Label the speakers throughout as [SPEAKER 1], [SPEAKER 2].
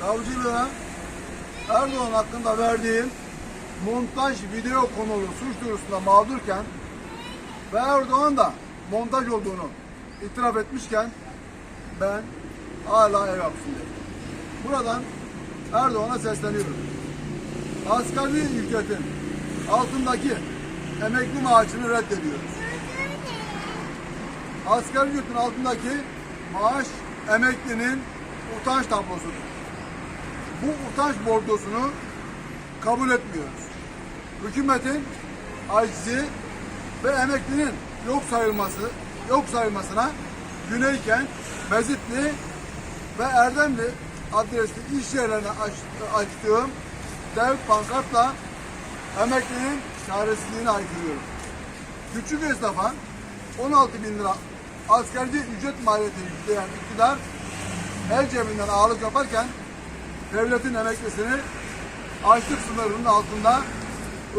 [SPEAKER 1] savcılığa Erdoğan hakkında verdiğim montaj video konulu suç duyurusunda mağdurken ve Erdoğan da montaj olduğunu itiraf etmişken ben hala ev hapsindeyim. Buradan Erdoğan'a sesleniyorum. Asgari ücretin altındaki emekli maaşını reddediyoruz. Asgari ücretin altındaki maaş emeklinin utanç tablosudur. Bu utanç bordosunu kabul etmiyoruz. Hükümetin acizi ve emeklinin yok sayılması, yok sayılmasına Güneykent, Mezitli ve Erdemli adresli iş yerlerine aç- açtığım dev pankartla emeklinin çaresizliğini haykırıyorum. Küçük esnafa 16 bin lira asgari ücret maliyeti yükleyen iktidar el cebinden ağırlık yaparken devletin emeklisini açlık sınırının altında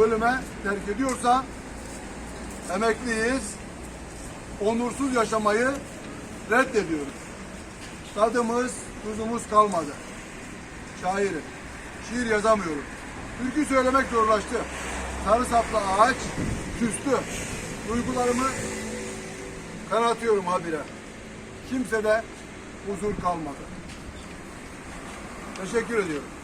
[SPEAKER 1] ölüme terk ediyorsa emekliyiz, onursuz yaşamayı reddediyoruz. Tadımız, tuzumuz kalmadı. Şairim, şiir yazamıyorum. Türkü söylemek zorlaştı. Sarı saplı ağaç küstü. Duygularımı kanatıyorum habire. Kimsede huzur kalmadı. Teşekkür ediyorum.